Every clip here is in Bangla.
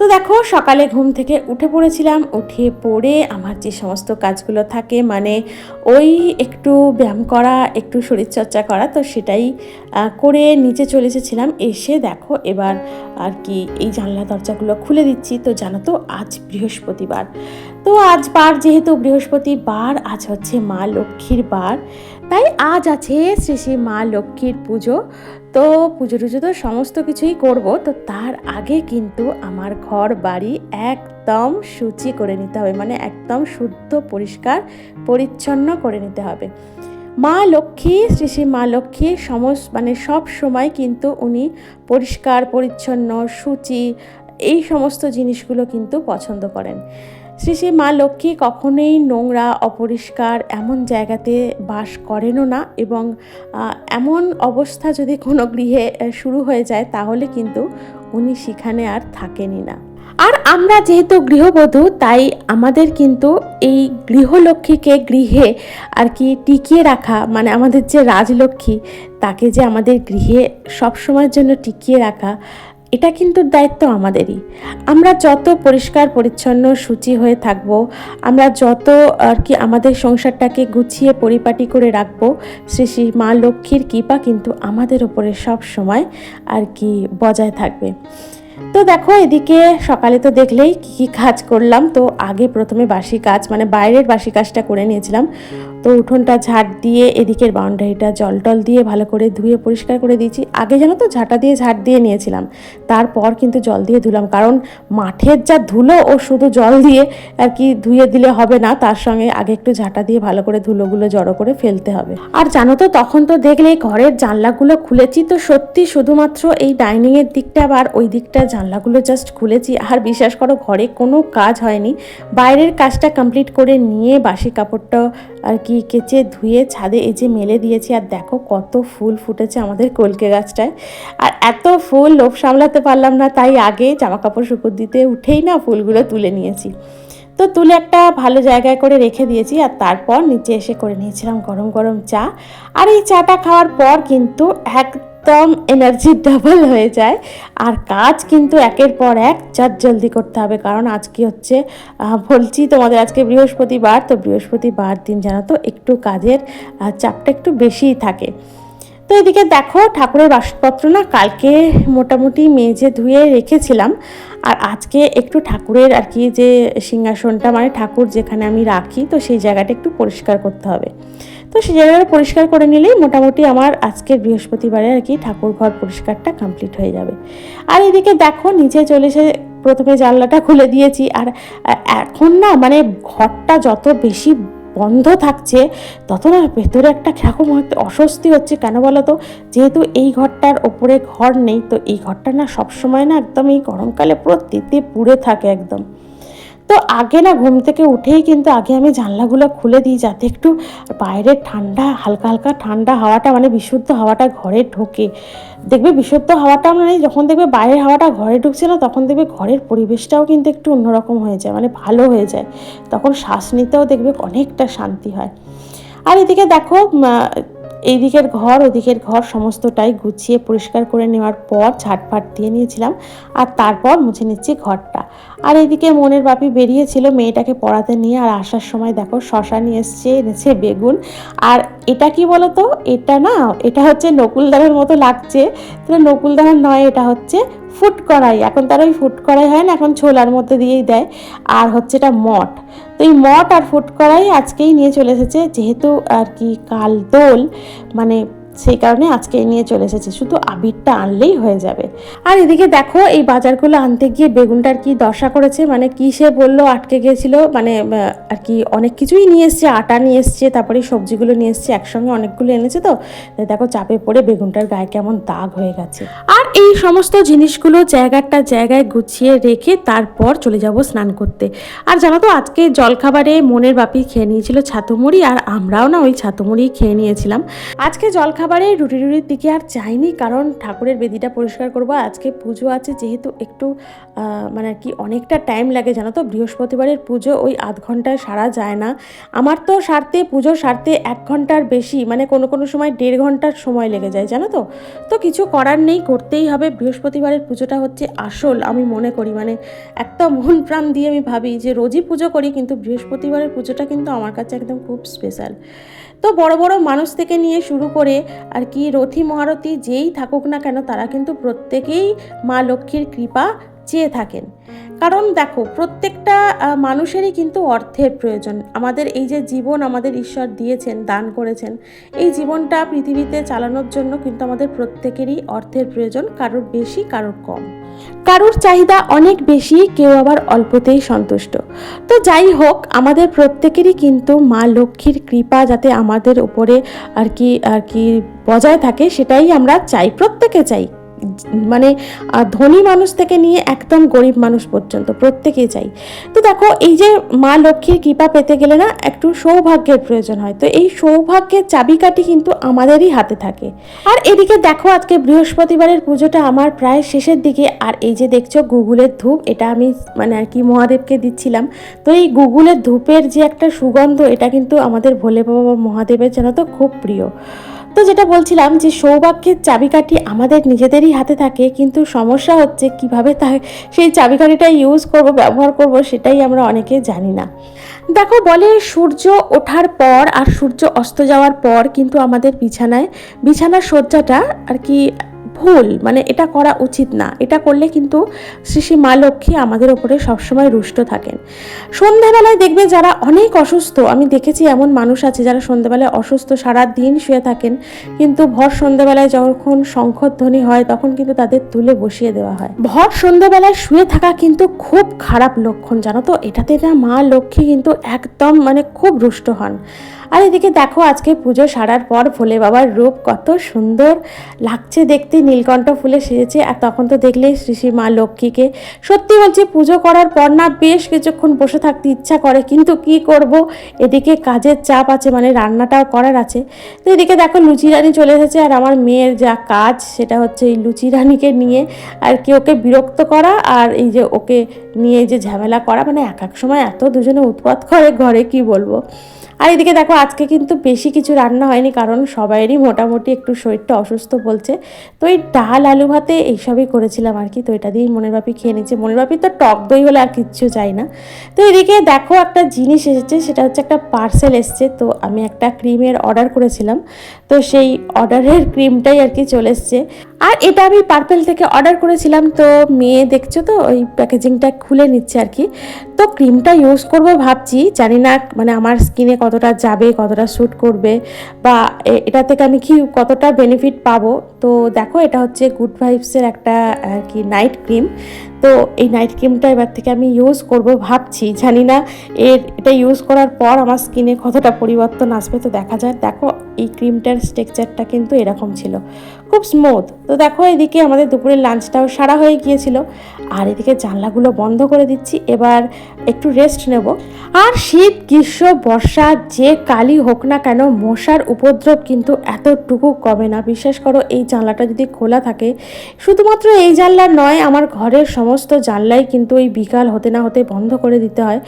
তো দেখো, সকালে ঘুম থেকে উঠে পড়েছিলাম উঠে পড়ে আমার যে সমস্ত কাজগুলো থাকে মানে ওই একটু ব্যায়াম করা, একটু শরীরচর্চা করা, তো সেটাই করে নিচে চলে এসেছিলাম। এসে দেখো, এবার আর কি এই জানলা দরজাগুলো খুলে দিচ্ছি। তো জানো তো, আজ বৃহস্পতিবার। তো আজ বার, যেহেতু বৃহস্পতিবার, আজ হচ্ছে মা লক্ষ্মীর বার, তাই আজ আছে শ্রী শ্রী মা লক্ষ্মীর পুজো। তো পুজো টুজো তো সমস্ত কিছুই করব, তো তার আগে কিন্তু আমার ঘর বাড়ি একদম শুচি করে নিতে হবে মানে একদম শুদ্ধ, পরিষ্কার, পরিচ্ছন্ন করে নিতে হবে। মা লক্ষ্মী, শ্রী শ্রী মা লক্ষ্মী সমস্ত মানে সব সময় কিন্তু উনি পরিষ্কার, পরিচ্ছন্ন, সূচি, এই সমস্ত জিনিসগুলো কিন্তু পছন্দ করেন। শ্রী শ্রী মা লক্ষ্মী কখনোই নোংরা, অপরিষ্কার এমন জায়গাতে বাস করেনও না এবং এমন অবস্থা যদি কোনো গৃহে শুরু হয়ে যায় তাহলে কিন্তু উনি সেখানে আর থাকেনই না। আর আমরা যেহেতু গৃহবধূ, তাই আমাদের কিন্তু এই গৃহলক্ষ্মীকে গৃহে আর কি টিকিয়ে রাখা মানে আমাদের যে রাজলক্ষ্মী, তাকে যে আমাদের গৃহে সবসময়ের জন্য টিকিয়ে রাখা এটা কিন্তু দায়িত্ব আমাদেরই। আমরা যত পরিষ্কার, পরিচ্ছন্ন, সূচি হয়ে থাকব, আমরা যত, আর কি, আমাদের সংসারটাকে গুছিয়ে, পরিপাটি করে রাখব, শ্রী শ্রী মা লক্ষ্মীর কৃপা কিন্তু আমাদের ওপরে সব সময়, আর কি, বজায় থাকবে। তো দেখো, এদিকে সকালে তো দেখলেই কী কী কাজ করলাম। তো আগে প্রথমে বাসি কাজ মানে বাইরের বাসি কাজটা করে নিয়েছিলাম। তো উঠোনটা ঝাড় দিয়ে এদিকের বাউন্ডারিটা জল টল দিয়ে ভালো করে ধুয়ে পরিষ্কার করে দিয়েছি। আগে জানো তো ঝাঁটা দিয়ে ঝাড় দিয়ে নিয়েছিলাম। তারপর কিন্তু জল দিয়ে ধুলাম। কারণ মাঠের যা ধুলো, ও শুধু জল দিয়ে আর কি ধুয়ে দিলে হবে না, তার সঙ্গে আগে একটু ঝাঁটা দিয়ে ভালো করে ধুলোগুলো জড়ো করে ফেলতে হবে। আর জানো তো, তখন তো দেখলে ঘরের জানলাগুলো খুলেছি। তো সত্যি শুধুমাত্র এই ডাইনিংয়ের দিকটা আবার ওই দিকটা জানলাগুলো জাস্ট খুলেছি। আর বিশ্বাস করো, ঘরে কোনো কাজ হয়নি। বাইরের কাজটা কমপ্লিট করে নিয়ে বাসি কাপড়টা আর কি কেচে ধুয়ে ছাদে এই যে মেলে দিয়েছি, আর দেখো কত ফুল ফুটেছে আমাদের কলকে গাছটায়। আর এত ফুল লোভ সামলাতে পারলাম না, তাই আগে জামা কাপড় শুকুর দিতে উঠেই না ফুলগুলো তুলে নিয়েছি। তো তুলে একটা ভালো জায়গায় করে রেখে দিয়েছি আর তারপর নিচে এসে করে নিয়েছিলাম গরম গরম চা। আর এই চাটা খাওয়ার পর কিন্তু একদম এনার্জি ডাবল হয়ে যায়। আর কাজ কিন্তু একের পর এক চার জলদি করতে হবে, কারণ আজকে হচ্ছে বলছি তোমাদের আজকে বৃহস্পতিবার, তো বৃহস্পতিবার দিন জানো তো একটু কাজের চাপটা একটু বেশিই থাকে। তো এদিকে দেখো, ঠাকুরের বাসনপত্র না কালকে মোটামুটি মেজে ধুয়ে রেখেছিলাম। আর আজকে একটু ঠাকুরের আর কি যে সিংহাসনটা মানে ঠাকুর যেখানে আমি রাখি, তো সেই জায়গাটা একটু পরিষ্কার করতে হবে। তো সেই জায়গাটা পরিষ্কার করে নিলেই মোটামুটি আমার আজকের বৃহস্পতিবারে আর কি ঠাকুর ঘর পরিষ্কারটা কমপ্লিট হয়ে যাবে। আর এদিকে দেখো, নিচে চলে এসে প্রথমে জানলাটা খুলে দিয়েছি। আর এখন না মানে ঘরটা যত বেশি বন্ধ থাকছে তত না ভেতরে একটা কীরকম অস্বস্তি হচ্ছে। কেন বলো তো? যেহেতু এই ঘরটার ওপরে ঘর নেই, তো এই ঘরটা না সবসময় না একদম এই গরমকালে পুরো তেতে পুড়ে থাকে একদম। তো আগে না ঘুম থেকে উঠেই কিন্তু আগে আমি জানলাগুলো খুলে দিই যাতে একটু বাইরের ঠান্ডা, হালকা হালকা ঠান্ডা হাওয়াটা মানে বিশুদ্ধ হাওয়াটা ঘরে ঢোকে। দেখবে বিশুদ্ধ হাওয়াটা মানে যখন দেখবে বাইরের হাওয়াটা ঘরে ঢুকছে না, তখন দেখবে ঘরের পরিবেশটাও কিন্তু একটু অন্যরকম হয়ে যায় মানে ভালো হয়ে যায়। তখন শ্বাস নিতেও দেখবে অনেকটা শান্তি হয়। আর এদিকে দেখো এইদিকের ঘর, ওদিকের ঘর সমস্তটাই গুছিয়ে পরিষ্কার করে নেওয়ার পর ঝাটফাট দিয়ে নিয়েছিলাম আর তারপর মুছে নিচ্ছি ঘরটা। আর এদিকে মনের বাপি বেরিয়েছিল মেয়েটাকে পড়াতে নিয়ে আর আসার সময় দেখো শশা নিয়ে এসছে, এনেছে বেগুন। আর এটা কি বলো তো এটা না, এটা হচ্ছে নকুলদারের মতো লাগছে। তাহলে নকুলদারের নয়, এটা হচ্ছে ফুট কড়াই, এখন তারা ওই ফুট কড়াই হয় না, এখন ছোলার মধ্যে দিয়েই দেয়। আর হচ্ছে এটা মঠ তো এই মঠ আর ফুট কড়াই আজকেই নিয়ে চলে এসেছে, যেহেতু আর কি কাল দোল মানে সেই কারণে আজকে নিয়ে চলে এসেছে। শুধু আবিরটা আনলেই হয়ে যাবে। আর এদিকে দেখো, এই বাজারগুলো আনতে গিয়ে বেগুনটার কি দশা করেছে? মানে কি সে বলল, আটকে গিয়েছিল মানে আর কি অনেক কিছুই নিয়ে এসছে, আটা নিয়ে এসছে, তারপরে সবজিগুলো নিয়ে এসছে, একসঙ্গে অনেকগুলো এনেছে তো। দেখো, চাপে পড়ে বেগুনটার গায়ে কেমন দাগ হয়ে গেছে। আর এই সমস্ত জিনিসগুলো জায়গাটা জায়গায় গুছিয়ে রেখে তারপর চলে যাব স্নান করতে। আর জানো তো, আজকে জলখাবারে মনের বাপি খেয়ে নিয়েছিল ছাতুমুড়ি, আর আমরাও না ওই ছাতুমুড়ি খেয়ে নিয়েছিলাম। আজকে জলখাবার খাবারে রুটি রুটির দিকে আর চাইনি কারণ ঠাকুরের বেদিটা পরিষ্কার করব। আজকে পুজো আছে, যেহেতু একটু মানে কি অনেকটা টাইম লাগে, জানো তো? বৃহস্পতিবারের পুজো ওই আধ ঘন্টায় সারা যায় না। আমার তো সারতে, পুজো সারতে এক ঘণ্টার বেশি মানে কোনো কোনো সময় দেড় ঘণ্টার সময় লেগে যায়, জানো তো? তো কিছু করার নেই, করতেই হবে। বৃহস্পতিবারের পুজোটা হচ্ছে আসল, আমি মনে করি। মানে একদম মন প্রাণ দিয়ে আমি ভাবি যে রোজই পুজো করি, কিন্তু বৃহস্পতিবারের পুজোটা কিন্তু আমার কাছে একদম খুব স্পেশাল তো বড় বড় মানুষ থেকে নিয়ে শুরু করে আর কি রথী মহারথী যেই থাকুক না কেন তারা কিন্তু প্রত্যেকেই মা লক্ষ্মীর কৃপা চেয়ে থাকেন। কারণ দেখো, প্রত্যেকটা মানুষেরই কিন্তু অর্থের প্রয়োজন। আমাদের এই যে জীবন আমাদের ঈশ্বর দিয়েছেন, দান করেছেন, এই জীবনটা পৃথিবীতে চালানোর জন্য কিন্তু আমাদের প্রত্যেকেরই অর্থের প্রয়োজন, কারোর বেশি, কারোর কম। কারোর চাহিদা অনেক বেশি, কেউ আবার অল্পতেই সন্তুষ্ট। তো যাই হোক, আমাদের প্রত্যেকেরই কিন্তু মা লক্ষ্মীর কৃপা যাতে আমাদের উপরে আর কি আর কি বজায় থাকে, সেটাই আমরা চাই, প্রত্যেকে চাই। মানে ধনী মানুষ থেকে নিয়ে একদম গরিব মানুষ পর্যন্ত, প্রত্যেকেই চাই। তো দেখো, এই যে মা লক্ষ্মীর কৃপা পেতে গেলে না একটু সৌভাগ্যের প্রয়োজন হয়। তো এই সৌভাগ্যের চাবিকাঠি কিন্তু আমাদেরই হাতে থাকে। আর এদিকে দেখো, আজকে বৃহস্পতিবারের পুজোটা আমার প্রায় শেষের দিকে। আর এই যে দেখছ, গুগলের ধূপ, এটা আমি মানে আর কি মহাদেবকে দিচ্ছিলাম। তো এই গুগলের ধূপের যে একটা সুগন্ধ, এটা কিন্তু আমাদের ভোলে বাবা মহাদেবের যেন তো? খুব প্রিয়। তো যেটা বলছিলাম যে সৌভাগ্যের চাবিকাঠি আমাদের নিজেদেরই হাতে থাকে, কিন্তু সমস্যা হচ্ছে কীভাবে তা সেই চাবিকাঠিটা ইউজ করব, ব্যবহার করব সেটাই আমরা অনেকে জানি না। দেখো, বলে সূর্য ওঠার পর আর সূর্য অস্ত যাওয়ার পর কিন্তু আমাদের বিছানায়, বিছানার শয্যাটা আর কি ভুল মানে এটা করা উচিত না। এটা করলে কিন্তু শ্রী শ্রী মা লক্ষ্মী আমাদের ওপরে সবসময় রুষ্ট থাকেন। সন্ধ্যাবেলায় দেখবে যারা অনেক অসুস্থ, আমি দেখেছি এমন মানুষ আছে যারা সন্ধ্যাবেলায় অসুস্থ সারা দিন শুয়ে থাকেন, কিন্তু ভর সন্ধ্যাবেলায় যখন শঙ্খধ্বনি হয়, তখন কিন্তু তাদের তুলে বসিয়ে দেওয়া হয়। ভর সন্ধ্যাবেলায় শুয়ে থাকা কিন্তু খুব খারাপ লক্ষণ, জানো তো? এটাতে না মা লক্ষ্মী কিন্তু একদম মানে খুব রুষ্ট হন। আর এদিকে দেখো, আজকে পুজো সারার পর ভোলে বাবার রূপ কত সুন্দর লাগছে দেখতে। নীলকণ্ঠ ফুলে সেজেছে, আর তখন তো দেখলে শ্রী মা লক্ষ্মীকে। সত্যি বলছি, পুজো করার পর না বেশ কিছুক্ষণ বসে থাকতে ইচ্ছা করে, কিন্তু কি করব? এদিকে কাজের চাপ আছে মানে রান্নাটাও করার আছে। তো এদিকে দেখো, লুচি রানী চলে এসেছে, আর আমার মেয়ের যা কাজ, সেটা হচ্ছে এই লুচি রানীকে নিয়ে, আর কি ওকে বিরক্ত করা, আর এই যে ওকে নিয়ে যে ঝামেলা করা মানে এক এক সময় এত দুজনে উৎপাত করে ঘরে, কি বলব? আর এদিকে দেখো, আজকে কিন্তু বেশি কিছু রান্না হয়নি, কারণ সবাইয়েরই মোটামুটি একটু শরীরটা অসুস্থ বলছে। তো এই ডাল, আলু ভাতে এইসবই করেছিলাম আর কি, তো এটা দিয়েই মনের বাপি খেয়ে নিচ্ছে মনের বাপি তো টক দই হলে আর কিচ্ছু চাই না। তো এদিকে দেখো, একটা জিনিস এসেছে, সেটা হচ্ছে একটা পার্সেল এসছে, তো আমি একটা ক্রিমের অর্ডার করেছিলাম। তো সেই অর্ডারের ক্রিমটাই আর কি চলে এসছে। আর এটা আমি পার্পেল থেকে অর্ডার করেছিলাম, তো মেয়ে দেখছ তো, ওই প্যাকেজিংটা খুলে নিচ্ছে আর কি। তো ক্রিমটা ইউজ করব ভাবছি, জানি না মানে আমার স্কিনে কতটা যাবে, কতটা স্যুট করবে, বা এটা থেকে আমি কি কতটা বেনিফিট পাবো। তো দেখো, এটা হচ্ছে গুড ভাইবসের একটা আর কি নাইট ক্রিম তো এই নাইট ক্রিমটা এবার থেকে আমি ইউজ করব ভাবছি, জানি না এর, এটা ইউজ করার পর আমার স্কিনে কতটা পরিবর্তন আসবে তো দেখা যায় দেখো, এই ক্রিমটার স্ট্রাকচারটা কিন্তু এরকম ছিল। খুব স্মুথ তো দেখো এদিকে আমাদের দুপুরের লাঞ্চটাও সারা হয়ে গিয়েছিল। আর এদিকে জানলাগুলো বন্ধ করে দিচ্ছি। এবার একটু রেস্ট নেব। আর শীত, গ্রীষ্ম, বর্ষা, যে কালই হোক না কেন, মশার উপদ্রব কিন্তু এতটুকু কমে না। বিশ্বাস করো, এই জানলাটা যদি খোলা থাকে, শুধুমাত্র এই জানলা নয়, আমার ঘরের সমস্ত জানলাই কিন্তু এই বিকাল হতে না হতে বন্ধ করে দিতে হয়।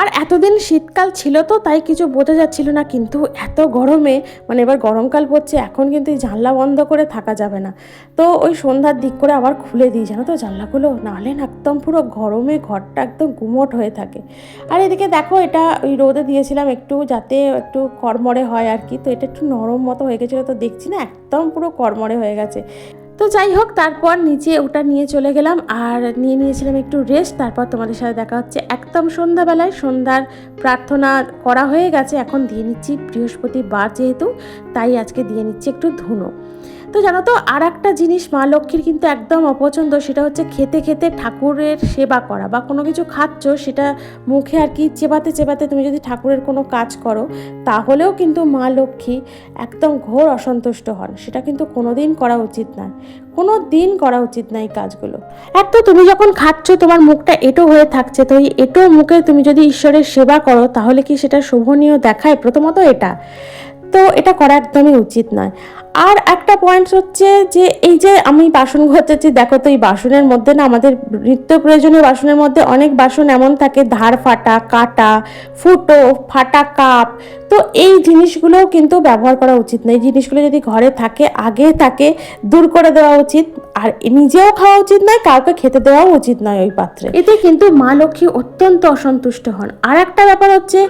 আর এতদিন শীতকাল ছিল তো, তাই কিছু বোঝা যাচ্ছিল না, কিন্তু এত গরমে মানে এবার গরমকাল পড়ছে, এখন কিন্তু জানলা বন্ধ করে থাকা যাবে না। তো ওই সন্ধ্যার দিক করে আবার খুলে দিই, জানো তো জানলাগুলো? নাহলে না একদম পুরো গরমে ঘরটা একদম গুমোট হয়ে থাকে। আর এদিকে দেখো, এটা ওই রোদে দিয়েছিলাম একটু, যাতে একটু কড়মড়ে হয় আর কি, তো এটা একটু নরম মতো হয়ে গেছিল, তো দেখছি না একদম পুরো কড়মড়ে হয়ে গেছে। তো যাই হোক, তারপর নিচে ওটা নিয়ে চলে গেলাম আর নিয়ে নিয়েছিলাম একটু রেস্ট তারপর তোমাদের সাথে দেখা হচ্ছে একদম সন্ধ্যাবেলায়। সন্ধ্যার প্রার্থনা করা হয়ে গেছে। এখন দিয়ে নিচ্ছি বৃহস্পতিবার যেহেতু, তাই আজকে দিয়ে নিচ্ছি একটু ধুনো। তো জানো তো আর একটা জিনিস মা লক্ষ্মীর কিন্তু একদম অপছন্দ, সেটা হচ্ছে খেতে খেতে ঠাকুরের সেবা করা বা কোনো কিছু খাচ্ছ, সেটা মুখে আর কি চেবাতে চেবাতে তুমি যদি ঠাকুরের কোনো কাজ করো, তাহলেও কিন্তু মা লক্ষ্মী একদম ঘোর অসন্তুষ্ট হন। সেটা কিন্তু কোনোদিন করা উচিত নয়। কোনো দিন করা উচিত না এই কাজগুলো। এক তো তুমি যখন খাচ্ছ, তোমার মুখটা এটো হয়ে থাকছে, তো এই এটো মুখে তুমি যদি ঈশ্বরের সেবা করো, তাহলে কি সেটা শোভনীয় দেখায়? প্রথমত এটা। তো এটা করা একদমই উচিত নয়। আর একটা পয়েন্ট হচ্ছে যে, এই যে আমি বাসন ঘটাচ্ছি দেখো তো এই বাসনের মধ্যে না আমাদের নিত্য প্রয়োজনীয় বাসনের মধ্যে অনেক বাসন এমন থাকে, ধার ফাটা, কাটা, ফুটো, ফাটা কাপ। তো এই জিনিসগুলোও কিন্তু ব্যবহার করা উচিত না। এই জিনিসগুলো যদি ঘরে থাকে, আগে তাকে দূর করে দেওয়া উচিত। আর নিজেও খাওয়া উচিত নয়, কাউকে খেতে দেওয়াও উচিত নয় ওই পাত্রে। এতে কিন্তু মা লক্ষ্মী অত্যন্ত অসন্তুষ্ট হন। আর একটা ব্যাপার হচ্ছে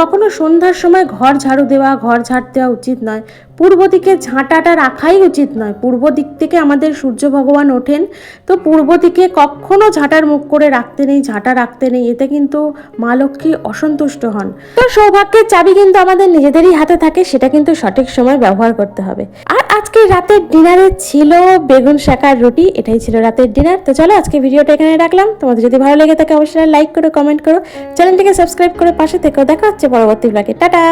কখনো সন্ধ্যার সময় ঘর ঝাড়ু দেওয়া, ঘর ঝাড় দেওয়া উচিত নয়। পূর্ব দিকে ঝাঁটাটা রাখাই উচিত নয়। পূর্ব দিক থেকে আমাদের সূর্য ভগবান ওঠেন, তো পূর্ব দিকে কখনো ঝাঁটার মুখ করে রাখতে নেই, ঝাঁটা রাখতে নেই, এতে কিন্তু মা লক্ষ্মী অসন্তুষ্ট হন। তো সৌভাগ্যের চাবি কিন্তু আমাদের নিজেদেরই হাতে থাকে, সেটা কিন্তু সঠিক সময় ব্যবহার করতে হবে। আর আজকে রাতের ডিনারে ছিল বেগুন শাকার রুটি, এটাই ছিল রাতের ডিনার। তো চলো আজকে ভিডিওটা এখানে রাখলাম। তোমাদের যদি ভালো লেগে থাকে, অবশ্যই লাইক করো, কমেন্ট করো। চ্যানেলটিকে সাবস্ক্রাইব করে পাশে থেকেও দেখা হচ্ছে পরবর্তী ব্লগে টাটা!